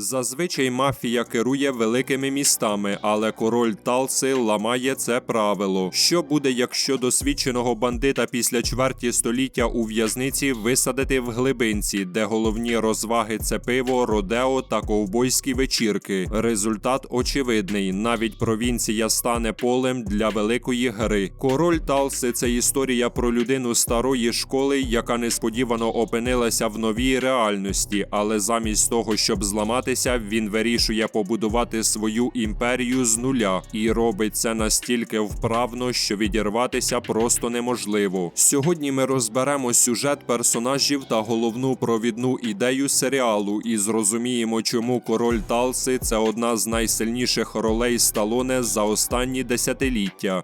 Зазвичай мафія керує великими містами, але король Талси ламає це правило. Що буде, якщо досвідченого бандита після чверті століття у в'язниці висадити в глибинці, де головні розваги це пиво, родео та ковбойські вечірки? Результат очевидний. Навіть провінція стане полем для великої гри. Король Талси це історія про людину старої школи, яка несподівано опинилася в новій реальності, але замість того, щоб зламатися, він вирішує побудувати свою імперію з нуля і робить це настільки вправно, що відірватися просто неможливо. Сьогодні ми розберемо сюжет персонажів та головну провідну ідею серіалу і зрозуміємо, чому король Талси це одна з найсильніших ролей Сталоне за останні десятиліття.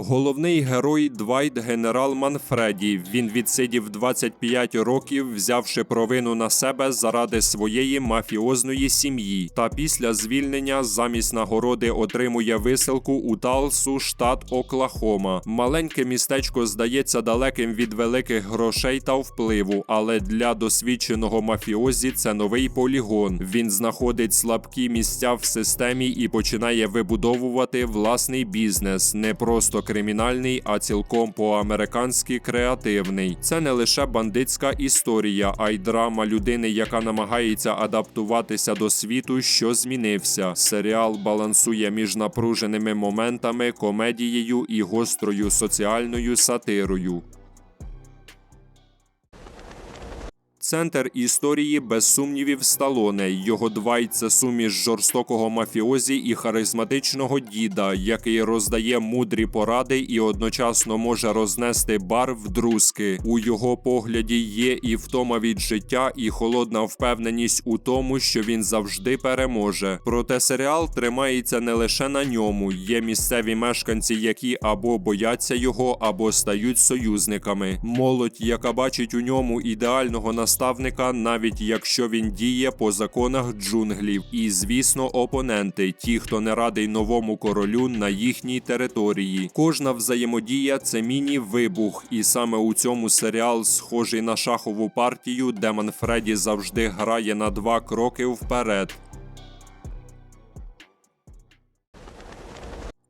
Головний герой Двайт генерал Манфреді. Він відсидів 25 років, взявши провину на себе заради своєї мафіозної сім'ї. Та після звільнення замість нагороди отримує висилку у Талсу, штат Оклахома. Маленьке містечко здається далеким від великих грошей та впливу, але для досвідченого мафіозі це новий полігон. Він знаходить слабкі місця в системі і починає вибудовувати власний бізнес, не просто кримінальний, а цілком по-американськи креативний. Це не лише бандитська історія, а й драма людини, яка намагається адаптуватися до світу, що змінився. Серіал балансує між напруженими моментами, комедією і гострою соціальною сатирою. Центр історії без сумнівів Сталоне. Його Двайт – це суміш жорстокого мафіозі і харизматичного діда, який роздає мудрі поради і одночасно може рознести бар в друзки. У його погляді є і втома від життя, і холодна впевненість у тому, що він завжди переможе. Проте серіал тримається не лише на ньому. Є місцеві мешканці, які або бояться його, або стають союзниками. Молодь, яка бачить у ньому ідеального наставника, навіть якщо він діє по законах джунглів. І, звісно, опоненти, ті, хто не радий новому королю на їхній території. Кожна взаємодія це міні-вибух, і саме у цьому серіал схожий на шахову партію, де Манфреді завжди грає на два кроки вперед.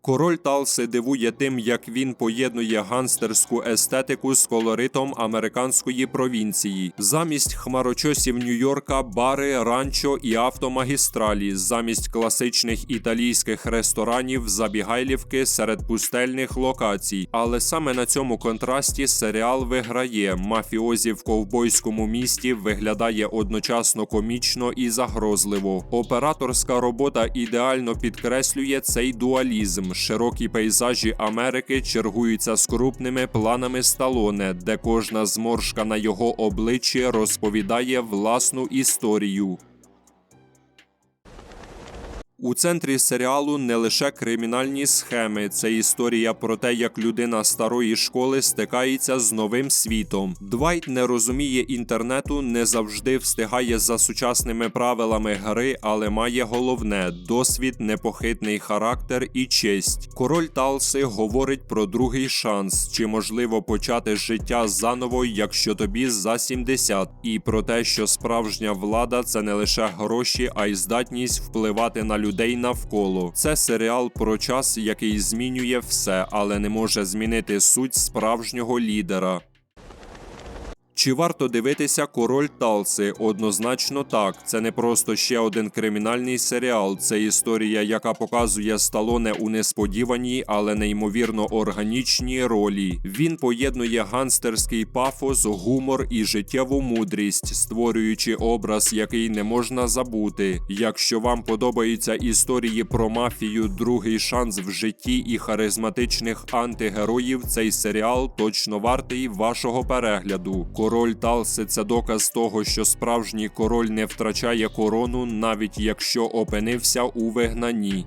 Король Талси дивує тим, як він поєднує ганстерську естетику з колоритом американської провінції. Замість хмарочосів Нью-Йорка бари, ранчо і автомагістралі, замість класичних італійських ресторанів, забігайлівки серед пустельних локацій. Але саме на цьому контрасті серіал виграє. Мафіозі в ковбойському місті виглядає одночасно комічно і загрозливо. Операторська робота ідеально підкреслює цей дуалізм. Широкі пейзажі Америки чергуються з крупними планами Сталоне, де кожна зморшка на його обличчі розповідає власну історію. У центрі серіалу не лише кримінальні схеми, це історія про те, як людина старої школи стикається з новим світом. Двайт не розуміє інтернету, не завжди встигає за сучасними правилами гри, але має головне досвід, непохитний характер і честь. Король Талси говорить про другий шанс, чи можливо почати життя заново, якщо тобі за 70, і про те, що справжня влада це не лише гроші, а й здатність впливати на людей навколо. Це серіал про час, який змінює все, але не може змінити суть справжнього лідера. Чи варто дивитися Король Талси? Однозначно так. Це не просто ще один кримінальний серіал. Це історія, яка показує Сталоне у несподіваній, але неймовірно органічній ролі. Він поєднує ганстерський пафос, гумор і життєву мудрість, створюючи образ, який не можна забути. Якщо вам подобаються історії про мафію, другий шанс в житті і харизматичних антигероїв, цей серіал точно вартий вашого перегляду. Король Талси це доказ того, що справжній король не втрачає корону, навіть якщо опинився у вигнанні.